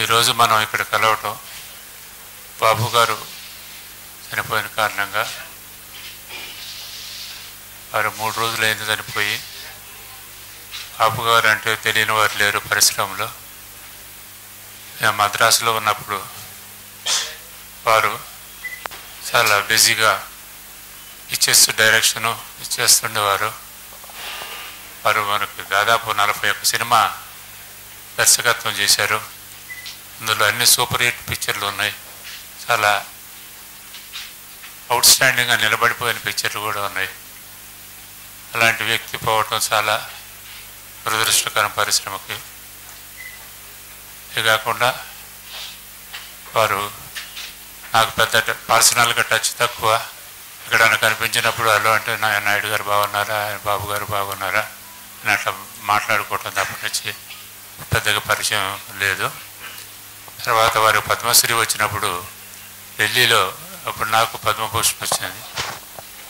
ఈరోజు మనం ఇక్కడ కలవటం బాబు గారు చనిపోయిన కారణంగా వారు మూడు రోజులైంది చనిపోయి బాబు గారు అంటే తెలియని వారు లేరు పరిశ్రమలో. మద్రాసులో ఉన్నప్పుడు వారు చాలా బిజీగా ఇచ్చేస్తూ డైరెక్షను ఇచ్చేస్తుండేవారు. వారు మనకు దాదాపు నలభై ఒక్క సినిమా దర్శకత్వం చేశారు. అందులో అన్ని సూపర్ హిట్ పిక్చర్లు ఉన్నాయి. చాలా అవుట్ స్టాండింగ్గా నిలబడిపోయిన పిక్చర్లు కూడా ఉన్నాయి. అలాంటి వ్యక్తి పోవటం చాలా దురదృష్టకరం పరిశ్రమకి. ఇది కాకుండా వారు నాకు పెద్ద పర్సనల్గా టచ్ తక్కువ. ఇక్కడ కనిపించినప్పుడు హలో అంటే నా నాయుడు గారు బాగున్నారా? ఆయన బాబు గారు బాగున్నారా? అని అట్లా మాట్లాడుకోవటం తప్పటి నుంచి పెద్దగా పరిచయం లేదు. తర్వాత వారు పద్మశ్రీ వచ్చినప్పుడు ఢిల్లీలో అప్పుడు నాకు పద్మభూషణ్ వచ్చింది.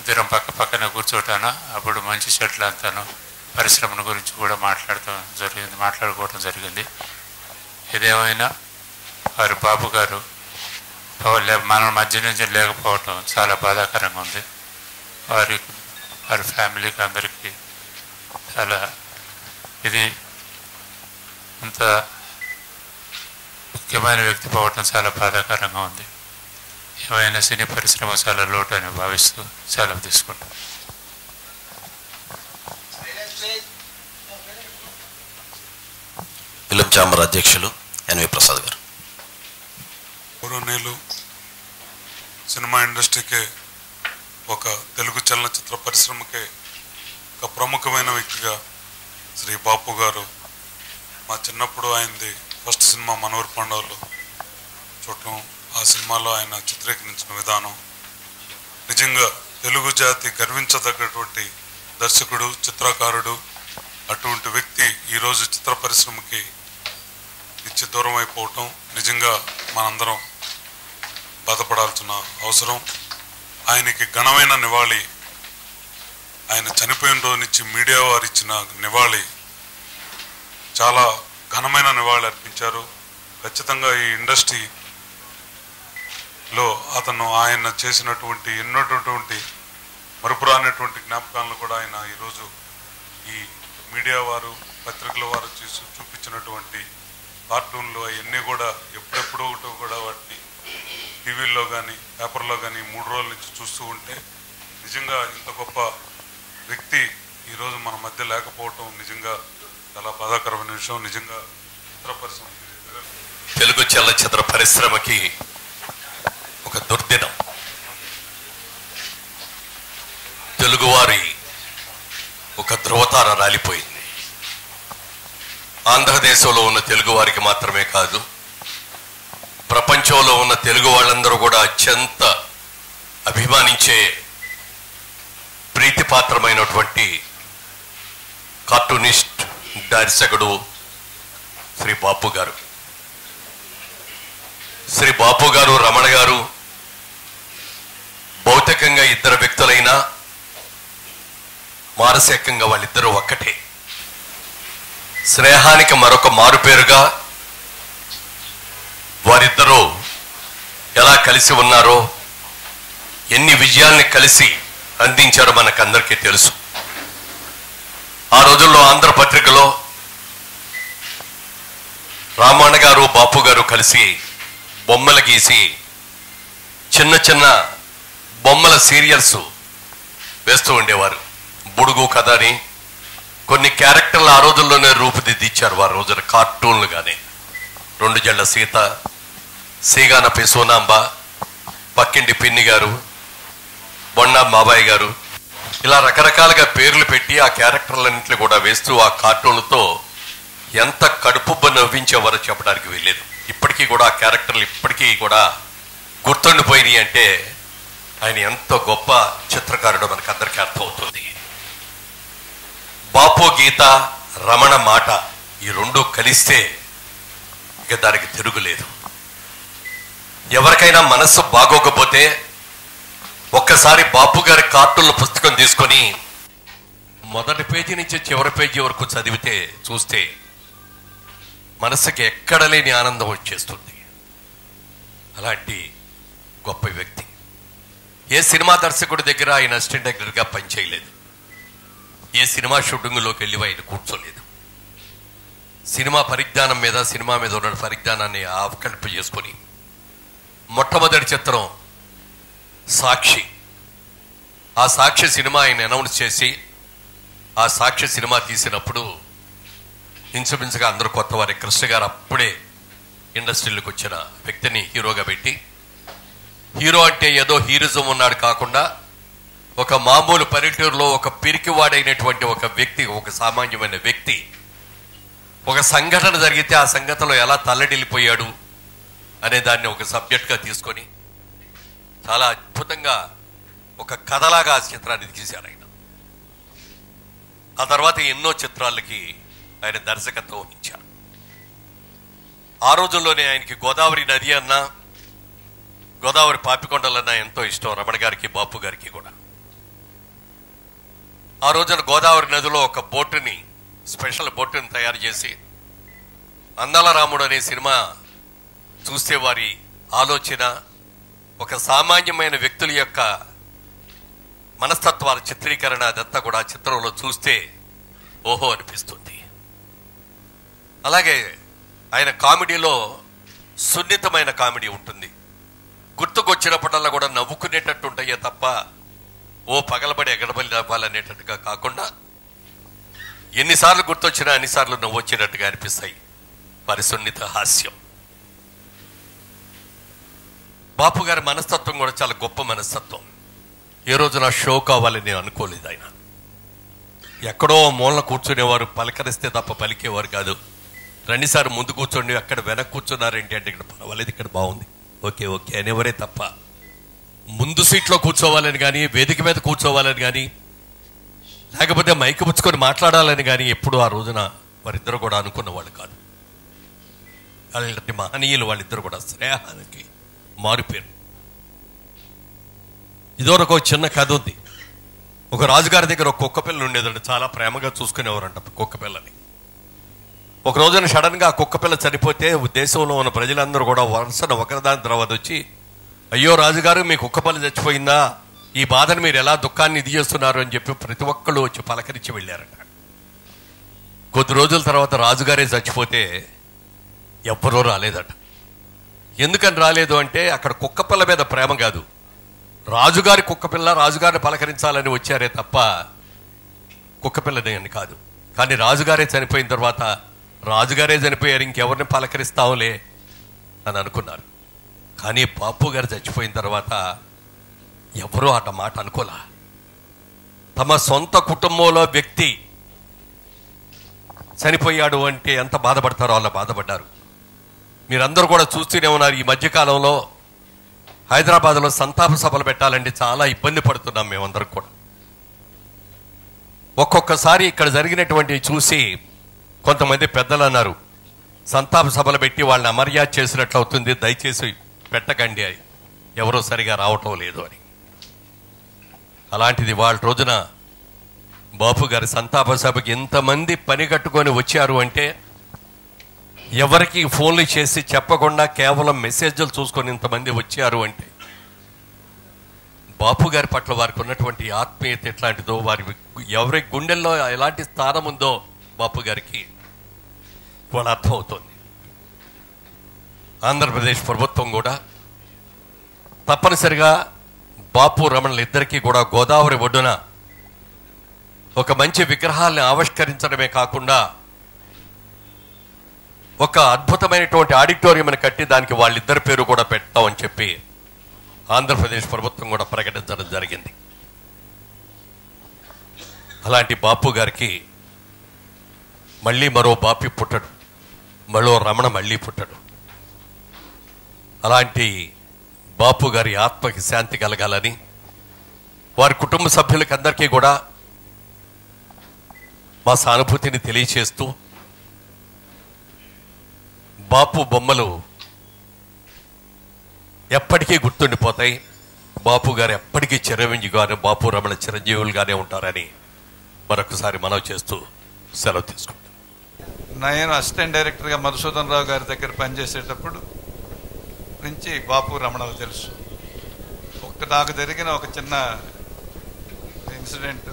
ఇద్దరం పక్క పక్కన కూర్చోటాను? అప్పుడు మంచి చెట్లు అంతాను. పరిశ్రమల గురించి కూడా మాట్లాడటం జరిగింది మాట్లాడుకోవటం జరిగింది. ఏదేమైనా వారి బాబు గారు మన మధ్య నుంచి లేకపోవటం చాలా బాధాకరంగా ఉంది. వారి వారి ఫ్యామిలీకి అందరికీ చాలా ఇది అంత ముఖ్యమైన వ్యక్తి పోవటం చాలా బాధాకరంగా ఉంది. ఏమైనా సినీ పరిశ్రమ చాలా లోటు అని భావిస్తూ సెలవు తీసుకుంటాం. ఫిలిం చాంబర్ అధ్యక్షులు ఎన్వి ప్రసాద్ గారు. గౌరవనీయులు సినిమా ఇండస్ట్రీకే ఒక తెలుగు చలనచిత్ర పరిశ్రమకే ఒక ప్రముఖమైన వ్యక్తిగా శ్రీ బాపు గారు మా చిన్నప్పుడు ఆయనది ఫస్ట్ సినిమా మనోహర్ పాండవులు చూడటం ఆ సినిమాలో ఆయన చిత్రీకరించిన విధానం. నిజంగా తెలుగు జాతి గర్వించదగ్గటువంటి దర్శకుడు చిత్రకారుడు అటువంటి వ్యక్తి ఈరోజు చిత్ర పరిశ్రమకి ఇచ్చి దూరం అయిపోవటం నిజంగా మనందరం బాధపడాల్సిన అవసరం. ఆయనకి ఘనమైన నివాళి ఆయన చనిపోయిన రోజు నుంచి మీడియా వారు ఇచ్చిన నివాళి. చాలా ఘనమైన నివాళి అర్పించారు. ఖచ్చితంగా ఈ ఇండస్ట్రీలో అతను ఆయన చేసినటువంటి ఎన్నోటువంటి మరుపురానటువంటి జ్ఞాపకాలను కూడా ఆయన ఈరోజు ఈ మీడియా వారు పత్రికల వారు చూసి చూపించినటువంటి కార్టూన్లు అవన్నీ కూడా ఎప్పుడెప్పుడో ఒకటి కూడా వాటిని టీవీల్లో కానీ పేపర్లో కానీ మూడు రోజుల నుంచి చూస్తూ ఉంటే నిజంగా ఇంత గొప్ప వ్యక్తి ఈరోజు మన మధ్య లేకపోవటం నిజంగా చాలా బాధాకరమైన విషయం. నిజంగా చిత్ర పరిశ్రమ తెలుగు చలనచిత్ర పరిశ్రమకి ఒక దుర్దినం. తెలుగువారి ఒక ధ్రువతార రాలిపోయింది. ఆంధ్రదేశంలో ఉన్న తెలుగు వారికి మాత్రమే కాదు ప్రపంచంలో ఉన్న తెలుగు వాళ్ళందరూ కూడా అత్యంత అభిమానించే ప్రీతిపాత్రమైనటువంటి కార్టూనిస్ట్ దర్శకుడు శ్రీ బాపు గారు. శ్రీ బాపు గారు రమణ గారు భౌతికంగా ఇద్దరు వ్యక్తులైనా మానసికంగా వాళ్ళిద్దరూ ఒక్కటే. స్నేహానికి మరొక మారుపేరుగా వారిద్దరూ ఎలా కలిసి ఉన్నారో ఎన్ని విజయాల్ని కలిసి అందించారో మనకందరికీ తెలుసు. ఆ రోజుల్లో ఆంధ్రపత్రికలో రామాయణ గారు బాపు గారు కలిసి బొమ్మలు గీసి చిన్న చిన్న బొమ్మల సీరియల్స్ వేస్తూ ఉండేవారు. బుడుగు కథ అని కొన్ని క్యారెక్టర్లు ఆ రోజుల్లోనే రూపుదిద్దిచ్చారు వారు. రోజున కార్టూన్లు కానీ రెండు జళ్ళ సీత సీగాన సోనాంబ పక్కింటి పిన్ని గారు బొండా బాబాయ్ గారు ఇలా రకరకాలుగా పేర్లు పెట్టి ఆ క్యారెక్టర్లన్నింటినీ కూడా వేస్తూ ఆ కార్టూన్లతో ఎంత కడుపుబ్బ నవ్వించేవారో చెప్పడానికి వెళ్ళలేదు ఇప్పటికీ కూడా ఆ క్యారెక్టర్లు ఇప్పటికీ కూడా గుర్తుండిపోయినాయి అంటే ఆయన ఎంతో గొప్ప చిత్రకారుడో మనకు అందరికీ అర్థమవుతుంది. బాపు గీత రమణ మాట ఈ రెండు కలిస్తే ఇక దానికి తిరుగులేదు ఎవరికైనా మనస్సు బాగోకపోతే ఒక్కసారి బాపు గారి కార్టూన్ల పుస్తకం తీసుకొని మొదటి పేజీ నుంచి చివరి పేజీ వరకు చదివితే చూస్తే మనసుకి ఎక్కడ లేని ఆనందం వచ్చేస్తుంది. అలాంటి గొప్ప వ్యక్తి. ఏ సినిమా దర్శకుడి దగ్గర ఆయన అసిస్టెంట్ డైరెక్టర్గా పనిచేయలేదు. ఏ సినిమా షూటింగ్లోకి వెళ్ళి ఆయన కూర్చోలేదు. సినిమా పరిజ్ఞానం మీద సినిమా మీద ఉన్న పరిజ్ఞానాన్ని అవకల్ప చేసుకొని మొట్టమొదటి చిత్రం సాక్షి. ఆ సాక్షి సినిమా ఆయన అనౌన్స్ చేసి ఆ సాక్షి సినిమా తీసినప్పుడు ఇంచుమించుగా అందరూ కొత్త వారి కృష్ణ గారు అప్పుడే ఇండస్ట్రీలోకి వచ్చిన వ్యక్తిని హీరోగా పెట్టి హీరో అంటే ఏదో హీరోజం ఉన్నాడు కాకుండా ఒక మామూలు పల్లెటూరులో ఒక పిరికివాడైనటువంటి ఒక వ్యక్తి ఒక సామాన్యమైన వ్యక్తి ఒక సంఘటన జరిగితే ఆ సంఘటనలో ఎలా తల్లడిల్లిపోయాడు అనే దాన్ని ఒక సబ్జెక్ట్గా తీసుకొని చాలా అద్భుతంగా ఒక కథలాగా ఆ చిత్రాన్ని తీశారు ఆయన. ఆ తర్వాత ఎన్నో చిత్రాలకి ఆయన దర్శకత్వం వహించారు. ఆ రోజుల్లోనే ఆయనకి గోదావరి నది అన్నా గోదావరి పాపికొండలన్నా ఎంతో ఇష్టం రమణ గారికి బాపు గారికి కూడా. ఆ రోజున గోదావరి నదిలో ఒక బోటుని స్పెషల్ బోటుని తయారు చేసి అందాల రాముడు అనే సినిమా చూస్తే వారి ఆలోచన ఒక సామాన్యమైన వ్యక్తుల యొక్క మనస్తత్వాల చిత్రీకరణ అదంతా కూడా చిత్రంలో చూస్తే ఓహో అనిపిస్తుంది. అలాగే ఆయన కామెడీలో సున్నితమైన కామెడీ ఉంటుంది. గుర్తుకొచ్చినప్పుడల్లా కూడా నవ్వుకునేటట్టు ఉంటాయే తప్ప ఓ పగలబడి ఎగడబడి అవ్వాలనేటట్టుగా కాకుండా ఎన్నిసార్లు గుర్తొచ్చినా అన్నిసార్లు నవ్వొచ్చినట్టుగా అనిపిస్తాయి. వారి సున్నిత హాస్యం. బాపు గారి మనస్తత్వం కూడా చాలా గొప్ప మనస్తత్వం. ఏ రోజు నా షో కావాలని నేను అనుకోలేదు ఆయన. ఎక్కడో మూలన కూర్చునేవారు పలకరిస్తే తప్ప పలికేవారు కాదు. రెండుసార్లు ముందు కూర్చోండి అక్కడ వెనక కూర్చున్నారేంటి అంటే ఇక్కడ పర్వాలేదు ఇక్కడ బాగుంది. ఓకే ఓకే అనేవరే తప్ప ముందు సీట్లో కూర్చోవాలని కానీ వేదిక మీద కూర్చోవాలని కానీ లేకపోతే మైకి పుచ్చుకొని మాట్లాడాలని కానీ ఎప్పుడు ఆ రోజున వారిద్దరు కూడా అనుకున్న వాళ్ళు కాదు. అలాంటి మహనీయులు వాళ్ళిద్దరు కూడా స్నేహానికి మారిపోయారు ఇదివరకు ఒక చిన్న కథ ఉంది. ఒక రాజుగారి దగ్గర ఒక కుక్క పిల్ల ఉండేదండి. చాలా ప్రేమగా చూసుకునేవారంట కుక్క పిల్లని. ఒక రోజున సడన్గా ఆ కుక్క పిల్ల చనిపోతే దేశంలో ఉన్న ప్రజలందరూ కూడా వరుసన ఒకరిదాని తర్వాత వచ్చి అయ్యో రాజుగారు మీ కుక్కపల్లి చచ్చిపోయిందా? ఈ బాధను మీరు ఎలా దుఃఖాన్ని ఇది చేస్తున్నారు అని చెప్పి ప్రతి ఒక్కళ్ళు వచ్చి పలకరించి వెళ్ళారట. కొద్ది రోజుల తర్వాత రాజుగారే చచ్చిపోతే ఎవ్వరూ రాలేదట. ఎందుకని రాలేదు అంటే అక్కడ కుక్కపిల్ల మీద ప్రేమ కాదు. రాజుగారి కుక్కపిల్ల రాజుగారిని పలకరించాలని వచ్చారే తప్ప కుక్కపిల్లని అని కాదు. కానీ రాజుగారే చనిపోయిన తర్వాత రాజుగారే చనిపోయారు ఇంకెవరిని పలకరిస్తావులే అని అనుకున్నారు. కానీ బాపు గారు చచ్చిపోయిన తర్వాత ఎవరూ అట మాట అనుకోలా. తమ సొంత కుటుంబంలో వ్యక్తి చనిపోయాడు అంటే ఎంత బాధపడతారో అలా బాధపడ్డారు. మీరందరూ కూడా చూస్తూనే ఉన్నారు ఈ మధ్యకాలంలో హైదరాబాద్లో సంతాప సభలు పెట్టాలంటే చాలా ఇబ్బంది పడుతున్నాం మేమందరం కూడా. ఒక్కొక్కసారి ఇక్కడ జరిగినటువంటివి చూసి కొంతమంది పెద్దలు అన్నారు సంతాప సభలు పెట్టి వాళ్ళని అమర్యాద చేసినట్లు అవుతుంది దయచేసి పెట్టకండి అని. ఎవరో సరిగా రావటం లేదు అని. అలాంటిది వాళ్ళ రోజున బాపు గారి సంతాప సభకి ఎంతమంది పని కట్టుకొని వచ్చారు అంటే ఎవరికి ఫోన్లు చేసి చెప్పకుండా కేవలం మెసేజ్లు చూసుకొని ఇంతమంది వచ్చారు అంటే బాపు గారి పట్ల వారికి ఉన్నటువంటి ఆత్మీయత ఎట్లాంటిదో వారి ఎవరి గుండెల్లో ఎలాంటి స్థానం ఉందో బాపు గారికి వాళ్ళు అర్థమవుతుంది. ఆంధ్రప్రదేశ్ ప్రభుత్వం కూడా తప్పనిసరిగా బాపు రమణులు ఇద్దరికీ కూడా గోదావరి ఒడ్డున ఒక మంచి విగ్రహాల్ని ఆవిష్కరించడమే కాకుండా ఒక అద్భుతమైనటువంటి ఆడిటోరియంని కట్టి దానికి వాళ్ళిద్దరి పేరు కూడా పెట్టామని చెప్పి ఆంధ్రప్రదేశ్ ప్రభుత్వం కూడా ప్రకటించడం జరిగింది. అలాంటి బాపు గారికి మళ్ళీ మరో బాపి పుట్టడు. మరో రమణ మళ్ళీ పుట్టడు. అలాంటి బాపు గారి ఆత్మకి శాంతి కలగాలని వారి కుటుంబ సభ్యులకి అందరికీ కూడా మా సానుభూతిని తెలియచేస్తూ బాపు బొమ్మలు ఎప్పటికీ గుర్తుండిపోతాయి. బాపు గారు ఎప్పటికీ చిరంజీవి గారు బాపు రమణ చిరంజీవులుగానే ఉంటారని మరొకసారి మనవి చేస్తూ సెలవు తీసుకుంటాం నేను అసిస్టెంట్ డైరెక్టర్గా మధుసూదన్ రావు గారి దగ్గర పనిచేసేటప్పుడు నుంచి బాపు రమణకు తెలుసు. ఒక నాకు జరిగిన ఒక చిన్న ఇన్సిడెంట్.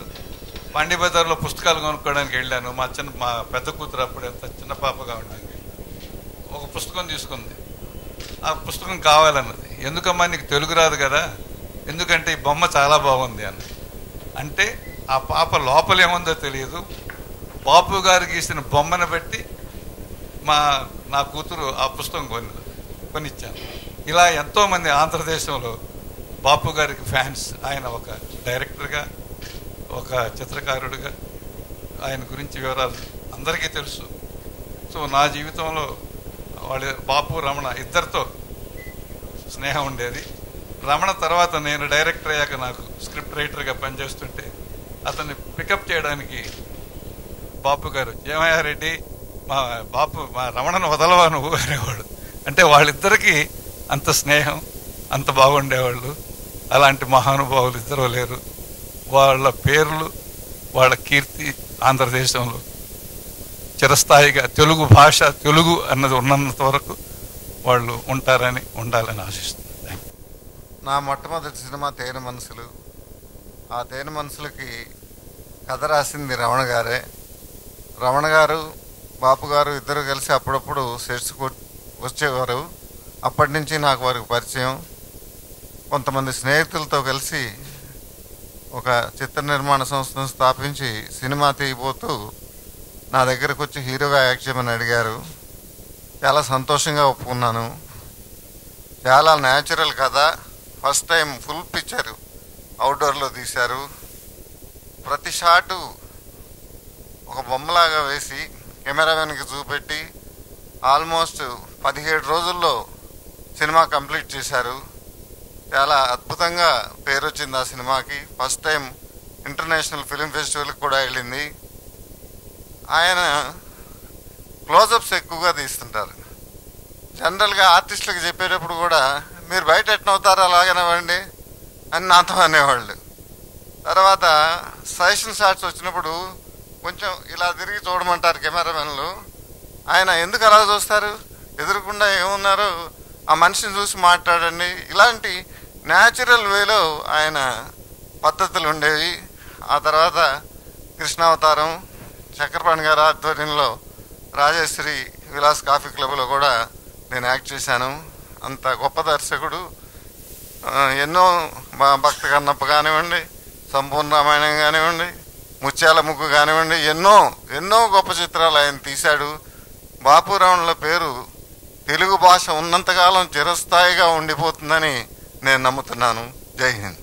పండి బజార్లో పుస్తకాలు కొనుక్కోవడానికి వెళ్ళాను. మా చిన్న మా పెద్ద కూతురు అప్పుడు ఎంత చిన్న పాపగా ఉండింది. ఒక పుస్తకం తీసుకుంది. ఆ పుస్తకం కావాలన్నది. ఎందుకమ్మా నీకు తెలుగు రాదు కదా? ఎందుకంటే ఈ బొమ్మ చాలా బాగుంది అన్నది. అంటే ఆ పాప లోపలేముందో తెలియదు. బాపు గారు గీసిన బొమ్మను బట్టి మా నా కూతురు ఆ పుస్తకం కొన్నది. కొనిచ్చాను ఇలా ఎంతోమంది ఆంధ్రదేశంలో బాపు గారికి ఫ్యాన్స్ ఆయన ఒక డైరెక్టర్గా ఒక చిత్రకారుడిగా ఆయన గురించి వివరాలు అందరికీ తెలుసు. సో నా జీవితంలో వాళ్ళ బాపు రమణ ఇద్దరితో స్నేహం ఉండేది. రమణ తర్వాత నేను డైరెక్టర్ అయ్యాక నాకు స్క్రిప్ట్ రైటర్గా పనిచేస్తుంటే అతన్ని పికప్ చేయడానికి బాపు గారు ఏమయ్యా మా బాపు మా రమణను వదలవా నువ్వు? అనేవాడు. అంటే వాళ్ళిద్దరికీ అంత స్నేహం అంత బాగుండేవాళ్ళు. అలాంటి మహానుభావులు ఇద్దరు లేరు. వాళ్ళ పేర్లు వాళ్ళ కీర్తి ఆంధ్రదేశంలో. చిరస్థాయిగా తెలుగు భాష తెలుగు అన్నది ఉన్నంత వరకు వాళ్ళు ఉంటారని ఉండాలని ఆశిస్తున్నాను. నా మొట్టమొదటి సినిమా తేనె మనసులు ఆ తేనె మనసులకి కథ రాసింది రమణ గారే. రమణ గారు బాపు గారు ఇద్దరు కలిసి అప్పుడప్పుడు సెట్స్ వచ్చేవారు. అప్పటి నుంచి నాకు వారికి పరిచయం. కొంతమంది స్నేహితులతో కలిసి ఒక చిత్ర నిర్మాణ సంస్థను స్థాపించి సినిమా తీయబోతూ నా దగ్గరకు వచ్చి హీరోగా యాక్ట్ చేయమని అడిగారు. చాలా సంతోషంగా ఒప్పుకున్నాను. చాలా న్యాచురల్ కథ ఫస్ట్ టైం ఫుల్ పిక్చర్ అవుట్డోర్లో తీశారు. ప్రతి షాటు ఒక బొమ్మలాగా వేసి కెమెరామెన్కి చూపెట్టి ఆల్మోస్ట్ పదిహేడు రోజుల్లో సినిమా కంప్లీట్ చేశారు. చాలా అద్భుతంగా పేరు వచ్చింది ఆ సినిమాకి. ఫస్ట్ టైం ఇంటర్నేషనల్ ఫిలిం ఫెస్టివల్కి కూడా వెళ్ళింది. ఆయన క్లోజప్స్ ఎక్కువగా తీస్తుంటారు. జనరల్గా ఆర్టిస్టులకు చెప్పేటప్పుడు కూడా మీరు బయట ఎట్నవుతారు అలాగనివ్వండి అని నాతో అనేవాళ్ళు. తర్వాత సజెషన్ షాట్స్ వచ్చినప్పుడు కొంచెం ఇలా తిరిగి చూడమంటారు కెమెరామెన్లు. ఆయన ఎందుకు అలా చూస్తారు? ఎదురకుండా ఏమున్నారు? ఆ మనిషిని చూసి మాట్లాడండి. ఇలాంటి న్యాచురల్ వేలో ఆయన పద్ధతులు ఉండేవి. ఆ తర్వాత కృష్ణావతారం చక్రపాణి గారి ఆధ్వర్యంలో రాజేశ్వరి విలాస్ కాఫీ క్లబ్లో కూడా నేను యాక్ట్ చేశాను. అంత గొప్ప దర్శకుడు. ఎన్నో భ- భక్త కన్నప్ప కానివ్వండి సంపూర్ణ రామాయణం కానివ్వండి ముత్యాల ముగ్గు కానివ్వండి ఎన్నో ఎన్నో గొప్ప చిత్రాలు ఆయన తీశాడు. బాపురావుల పేరు తెలుగు భాష ఉన్నంతకాలం చిరస్థాయిగా ఉండిపోతుందని నేను నమ్ముతున్నాను. జై హింద్.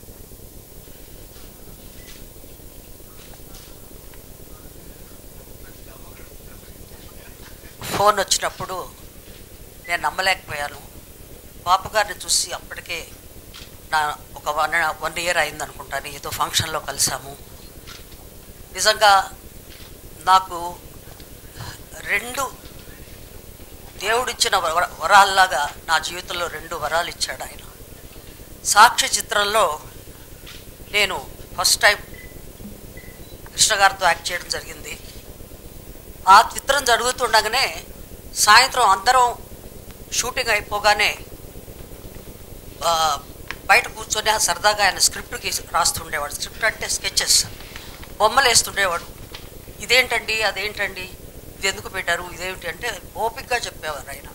ఫోన్ వచ్చినప్పుడు నేను నమ్మలేకపోయాను. బాపు గారిని చూసి అప్పటికే నా ఒక వన్ వన్ ఇయర్ అయిందనుకుంటాను. ఏదో ఫంక్షన్లో కలిసాము. నిజంగా నాకు రెండు దేవుడిచ్చిన వర వరాల్లాగా నా జీవితంలో రెండు వరాలు ఇచ్చాడు ఆయన. సాక్షి చిత్రంలో నేను ఫస్ట్ టైం కృష్ణ గారితో యాక్ట్ చేయడం జరిగింది. ఆ చిత్రం జరుగుతుండగానే సాయంత్రం అందరం షూటింగ్ అయిపోగానే బయట కూర్చొని ఆ సరదాగా ఆయన స్క్రిప్ట్కి రాస్తుండేవాడు. స్క్రిప్ట్ అంటే స్కెచెస్. బొమ్మలు వేస్తుండేవాడు ఇదేంటండి అదేంటండి? ఇది ఎందుకు పెట్టారు? ఇదేమిటి అంటే ఓపిక్గా చెప్పేవారు ఆయన.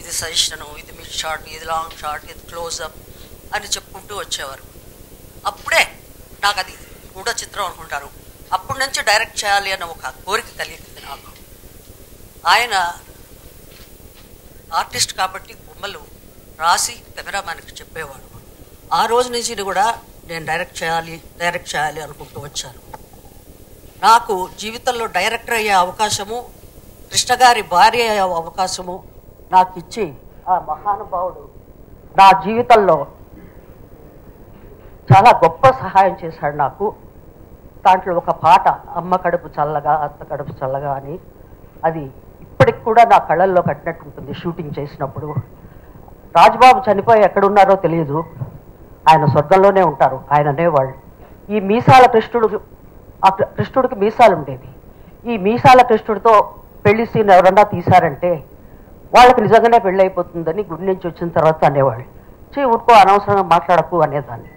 ఇది సజెషను ఇది మిడ్ షాట్ ఇది లాంగ్ షాట్ ఇది క్లోజప్ అని చెప్పుకుంటూ వచ్చేవారు. అప్పుడే నాకు అది కూడా చిత్రం అనుకుంటారు. అప్పటి నుంచి డైరెక్ట్ చేయాలి అన్న ఒక కోరిక కలిగింది నాకు. ఆయన ఆర్టిస్ట్ కాబట్టి బొమ్మలు రాసి కెమెరామ్యాన్కి చెప్పేవాడు. ఆ రోజు నుంచి కూడా నేను డైరెక్ట్ చేయాలి డైరెక్ట్ చేయాలి అనుకుంటూ వచ్చాను. నాకు జీవితంలో డైరెక్టర్ అయ్యే అవకాశము కృష్ణ గారి భార్య అవకాశము నాకు ఇచ్చి ఆ మహానుభావుడు నా జీవితంలో చాలా గొప్ప సహాయం చేశాడు నాకు. దాంట్లో ఒక పాట అమ్మ కడుపు చల్లగా అత్త కడుపు చల్లగా అని. అది ఇప్పటికి కూడా నా కళ్ళల్లో కట్టినట్టు ఉంటుంది షూటింగ్ చేసినప్పుడు. రాజబాబు చనిపోయి ఎక్కడున్నారో తెలియదు ఆయన స్వర్గంలోనే ఉంటారు. ఆయన అనేవాళ్ళు. ఈ మీసాల కృష్ణుడు ఆ కృష్ణుడికి మీసాలు ఉండేవి. ఈ మీసాల కృష్ణుడితో పెళ్ళి సీన్ ఎవరన్నా తీశారంటే వాళ్ళకి నిజంగానే పెళ్ళి అయిపోతుందని గుడి నుంచి వచ్చిన తర్వాత అనేవాళ్ళు. చే ఊరుకో అనవసరంగా మాట్లాడకు అనేదాన్ని.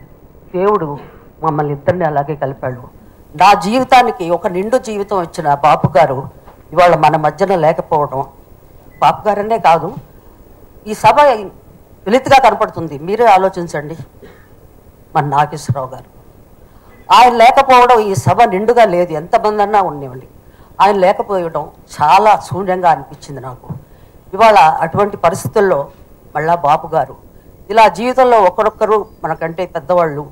దేవుడు మమ్మల్ని ఇద్దరిని అలాగే కలిపాడు. నా జీవితానికి ఒక నిండు జీవితం ఇచ్చిన బాపు గారు ఇవాళ మన మధ్యన లేకపోవడం బాపు గారనే కాదు ఈ సభ వెలితిగా కనపడుతుంది. మీరే ఆలోచించండి. మన నాగేశ్వరరావు గారు. ఆయన లేకపోవడం ఈ సభ నిండుగా లేదు. ఎంతమంది అన్నా ఉండేవండి ఆయన లేకపోయడం చాలా శూన్యంగా అనిపించింది నాకు. ఇవాళ అటువంటి పరిస్థితుల్లో మళ్ళా బాపు గారు ఇలా జీవితంలో ఒకరొక్కరు మనకంటే పెద్దవాళ్ళు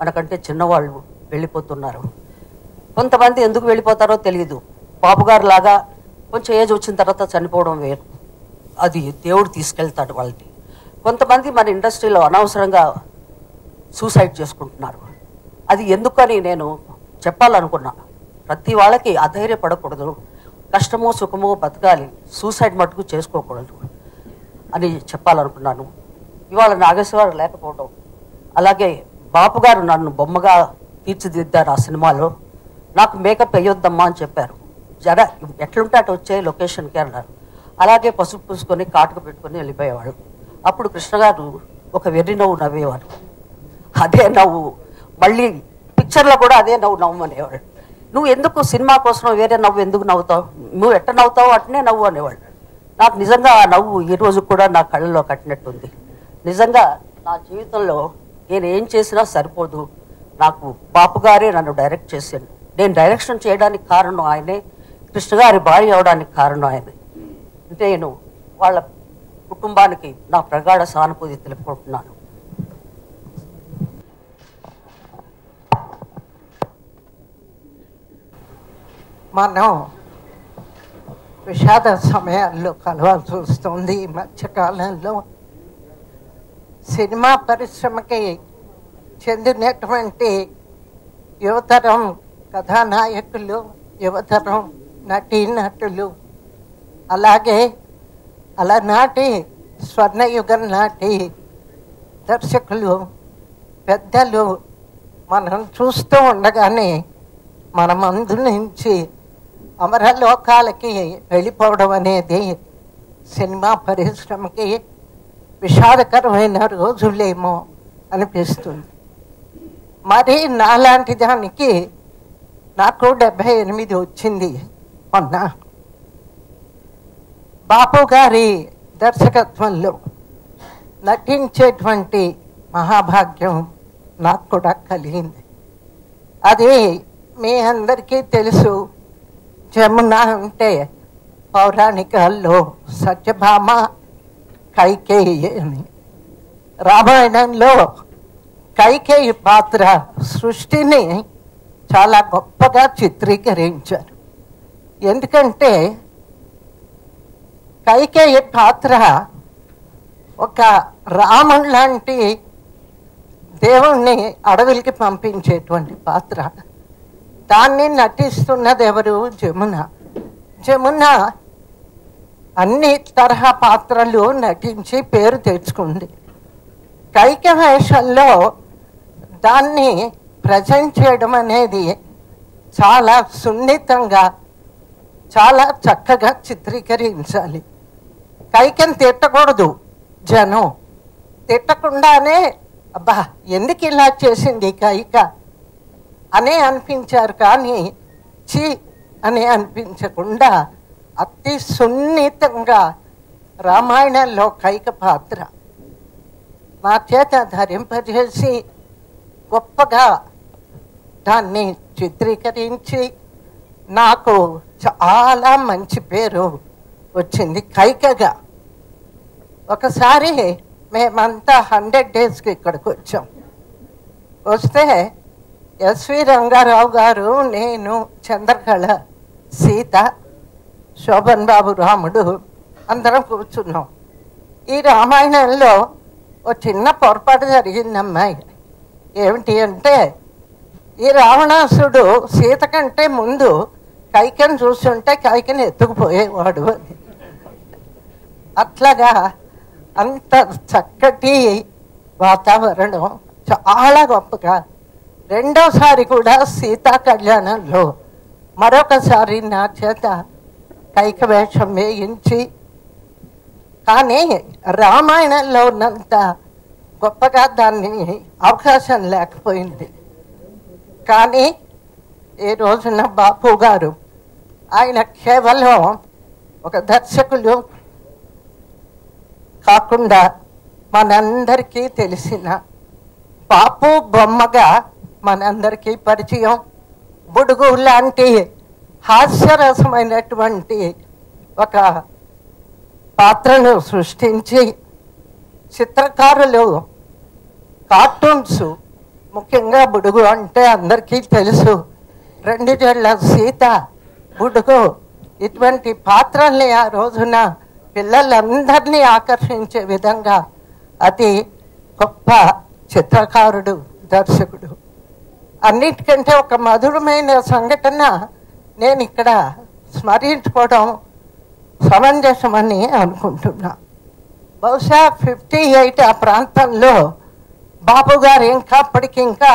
మనకంటే చిన్నవాళ్ళు వెళ్ళిపోతున్నారు. కొంతమంది ఎందుకు వెళ్ళిపోతారో తెలియదు బాబు గారు లాగా కొంచెం ఏజ్ వచ్చిన తర్వాత చనిపోవడం వేరు. అది దేవుడు తీసుకెళ్తాడు వాళ్ళని. కొంతమంది మన ఇండస్ట్రీలో అనవసరంగా సూసైడ్ చేసుకుంటున్నారు. అది ఎందుకని నేను చెప్పాలనుకున్నా. ప్రతి వాళ్ళకి అధైర్యపడకూడదు. కష్టమో సుఖమో బతకాలి. సూసైడ్ మట్టుకు చేసుకోకూడదు అని చెప్పాలనుకున్నాను. ఇవాళ నాగేశ్వరరావు లేకపోవడం అలాగే బాపు గారు నన్ను బొమ్మగా తీర్చిదిద్దారు ఆ సినిమాలో. నాకు మేకప్ వేయొద్దమ్మా అని చెప్పారు. జర ఎట్లుంటే అటు వచ్చే లొకేషన్కి అన్నారు. అలాగే పసుపు పూసుకొని కాటుకు పెట్టుకొని వెళ్ళిపోయేవాడు అప్పుడు కృష్ణ గారు ఒక వెర్రి నవ్వు నవ్వేవాడు అదే నవ్వు. మళ్ళీ పిక్చర్లో కూడా అదే నవ్వు నవ్వమనేవాడు నువ్వు ఎందుకు సినిమా కోసం వేరే నవ్వు ఎందుకు నవ్వుతావు? నువ్వు ఎట్ట నవ్వుతావు అట్నే నవ్వు అనేవాళ్ళు. నాకు నిజంగా ఆ నవ్వు ఈ రోజు కూడా నా కళ్ళలో కట్టినట్టుంది. నిజంగా నా జీవితంలో నేను ఏం చేసినా సరిపోదు. నాకు బాపుగారే నన్ను డైరెక్ట్ చేశాను నేను డైరెక్షన్ చేయడానికి కారణం ఆయనే. కృష్ణ గారి భార్య అవడానికి కారణం ఆయనే. నేను వాళ్ళ కుటుంబానికి నా ప్రగాఢ సానుభూతి తెలుపుకుంటున్నాను. మనం విషాద సమయాల్లో కలవాల్సి వస్తుంది ఈ మధ్యకాలంలో. సినిమా పరిశ్రమకి చెందినటువంటి యువతరం కథానాయకులు యువతరం నటీనటులు అలాగే అలనాటి స్వర్ణయుగం నాటి దర్శకులు పెద్దలు మనం చూస్తూ ఉండగానే మన మందు నుంచి అమరలోకాలకి వెళ్ళిపోవడం అనేది సినిమా పరిశ్రమకి విషాదకరమైన రోజులేమో అనిపిస్తుంది మరి నాలాంటి దానికి నాకు డెబ్భై ఎనిమిది వచ్చింది మొన్న బాపు గారి దర్శకత్వంలో నటించేటువంటి మహాభాగ్యం నాకు కూడా కలిగింది అది మీ అందరికీ తెలుసు జమున అంటే పౌరాణికాల్లో సత్యభామ కైకేయి అని రామాయణంలో కైకేయి పాత్ర సృష్టిని చాలా గొప్పగా చిత్రీకరించారు. ఎందుకంటే కైకేయి పాత్ర ఒక రామన్ లాంటి దేవుణ్ణి అడవులకి పంపించేటువంటి పాత్ర. దాన్ని నటిస్తున్నది ఎవరు? జమున. జమున అన్ని తరహా పాత్రలు నటించి పేరు తెచ్చుకుంది. కైక వేషంలో దాన్ని ప్రజెంట్ చేయడం అనేది చాలా సున్నితంగా చాలా చక్కగా చిత్రీకరించాలి. కైకం తిట్టకూడదు జనం. తిట్టకుండానే అబ్బా ఎందుకు ఇలా చేసింది కైక? అనే అనిపించారు కానీ చి అనే అనిపించకుండా అతి సున్నితంగా రామాయణంలో కైక పాత్ర నా చేత ధరింపజేసి గొప్పగా దాన్ని చిత్రీకరించి నాకు చాలా మంచి పేరు వచ్చింది కైకగా. ఒకసారి మేమంతా హండ్రెడ్ డేస్కి ఇక్కడికి వచ్చాం. వస్తే ఎస్వి రంగారావు గారు నేను చంద్రకళ సీత శోభన్ బాబు రాముడు అందరం కూర్చున్నాం. ఈ రామాయణంలో ఓ చిన్న పొరపాటు జరిగింది అమ్మాయి ఏమిటి అంటే ఈ రావణాసుడు సీత కంటే ముందు కైకని చూస్తుంటే కైకని ఎత్తుకుపోయేవాడు అని. అట్లాగా అంత చక్కటి వాతావరణం చాలా గొప్పగా రెండోసారి కూడా సీతా కళ్యాణంలో మరొకసారి నా చేత కైక వేషం వేయించి కానీ రామాయణంలో ఉన్నంత గొప్పగా దాన్ని అవకాశం లేకపోయింది. కానీ ఈ రోజున బాపు గారు ఆయన కేవలం ఒక దర్శకులు కాకుండా మనందరికీ తెలిసిన పాపు బొమ్మగా మనందరికీ పరిచయం. బుడుగు లాంటి హాస్యరసమైనటువంటి ఒక పాత్రను సృష్టించి చిత్రకారులు కార్టూన్స్ ముఖ్యంగా బుడుగు అంటే అందరికీ తెలుసు. రెండు జళ్ళ సీత బుడుగు ఇటువంటి పాత్రల్ని ఆ రోజున పిల్లలందరినీ ఆకర్షించే విధంగా అతి గొప్ప చిత్రకారుడు దర్శకుడు. అన్నిటికంటే ఒక మధురమైన సంఘటన నేను ఇక్కడ స్మరించుకోవడం సమంజసమని అనుకుంటున్నా. బహుశా ఫిఫ్టీ ఎయిట్ ఆ ప్రాంతంలో బాబు గారు ఇంకా అప్పటికి ఇంకా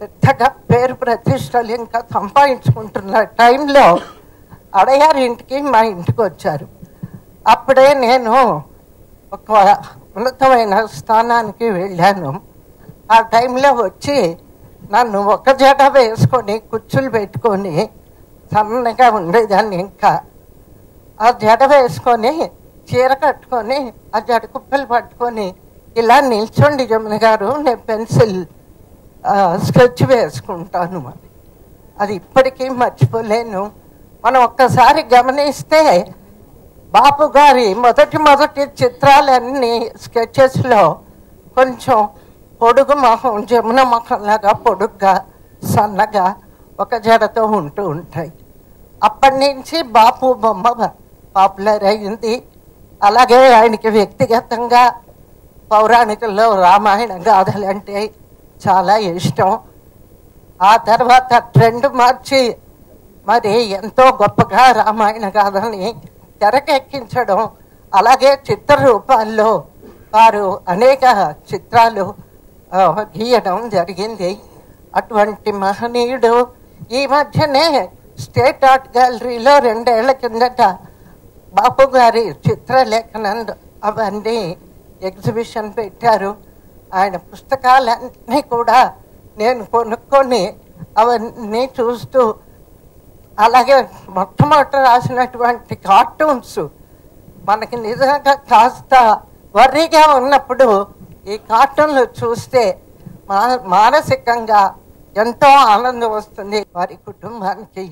పెద్దగా పేరు ప్రతిష్టలు ఇంకా సంపాదించుకుంటున్న టైంలో అడయారి ఇంటికి మా ఇంటికి వచ్చారు. అప్పుడే నేను ఒక ఉన్నతమైన స్థానానికి వెళ్ళాను. ఆ టైంలో వచ్చి నన్ను ఒక జట వేసుకొని కుచ్చులు పెట్టుకొని సన్నగా ఉండేదాన్ని ఇంకా. ఆ జడ వేసుకొని చీర కట్టుకొని ఆ జడ కుప్పలు పట్టుకొని ఇలా నిల్చోండి జమున గారు నేను పెన్సిల్ స్కెచ్ వేసుకుంటాను అని అది ఇప్పటికీ మర్చిపోలేను. మనం ఒక్కసారి గమనిస్తే బాపు గారి మొదటి మొదటి చిత్రాలన్నీ స్కెచెస్లో కొంచెం పొడుగు మొహం జమున మొహంలాగా పొడుగ్గా సన్నగా ఒక జడతో ఉంటూ ఉంటాయి. అప్పటి నుంచి బాపు బొమ్మ పాపులర్ అయింది. అలాగే ఆయనకి వ్యక్తిగతంగా పౌరాణికల్లో రామాయణ గాథలు అంటే చాలా ఇష్టం. ఆ తర్వాత ట్రెండ్ మార్చి మరి ఎంతో గొప్పగా రామాయణ గాథల్ని తెరకెక్కించడం అలాగే చిత్ర రూపాల్లో వారు అనేక చిత్రాలు ఆ, గీయడం జరిగింది. అటువంటి మహనీయుడు ఈ మధ్యనే స్టేట్ ఆర్ట్ గ్యాలరీలో రెండేళ్ళ కిందట బాపు గారి చిత్రలేఖనాలు అవన్నీ ఎగ్జిబిషన్ పెట్టారు. ఆయన పుస్తకాలన్నీ కూడా నేను కొనుక్కొని అవన్నీ చూస్తూ అలాగే మొట్టమొదట రాసినటువంటి కార్టూన్స్ మనకి నిజంగా కాస్త వర్రీగా ఉన్నప్పుడు ఈ కార్టూన్లు చూస్తే మానసికంగా ఎంతో ఆనందం వస్తుంది. వారి కుటుంబానికి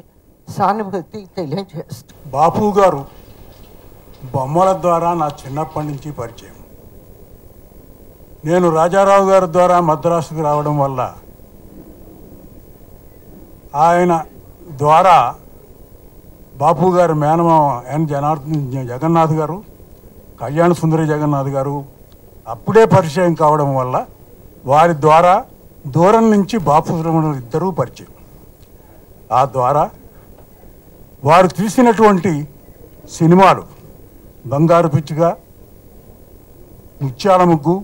సానుభూతి తెలియజేస్తుంది. బాపు గారు బొమ్మల ద్వారా నా చిన్నప్పటి నుంచి పరిచయం. నేను రాజారావు గారి ద్వారా మద్రాసుకు రావడం వల్ల ఆయన ద్వారా బాపు గారి మేనమామ ఎన్ జనార్దన్ జగన్నాథ్ గారు కళ్యాణ సుందరి జగన్నాథ్ గారు అప్పుడే పరిచయం కావడం వల్ల వారి ద్వారా దూరం నుంచి బాపు సుబ్రహ్మణ్యం ఇద్దరూ పరిచయం. ఆ ద్వారా వారు తీసినటువంటి సినిమాలు బంగారు పిచ్చిగా ముత్యాల ముగ్గు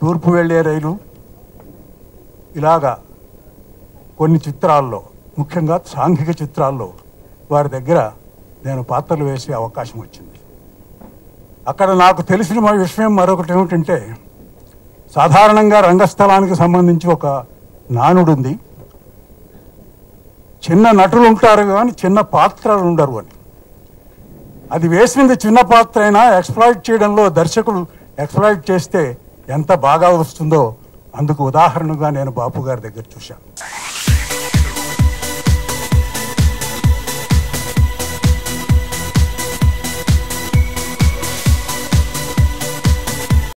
తూర్పు వెళ్ళే రైలు ఇలాగా కొన్ని చిత్రాల్లో ముఖ్యంగా సాంఘిక చిత్రాల్లో వారి దగ్గర నేను పాత్రలు వేసే అవకాశం వచ్చింది. అక్కడ నాకు తెలిసిన విషయం మరొకటి ఏమిటంటే సాధారణంగా రంగస్థలానికి సంబంధించి ఒక నానుడు ఉంది చిన్న నటులు ఉంటారు కానీ చిన్న పాత్రలు ఉండరు అని. అది వేసింది చిన్న పాత్ర అయినా ఎక్స్ప్లాయిట్ చేయడంలో దర్శకుడు ఎక్స్ప్లాయిట్ చేస్తే ఎంత బాగా వస్తుందో అందుకు ఉదాహరణగా నేను బాపు గారి దగ్గర చూశాను.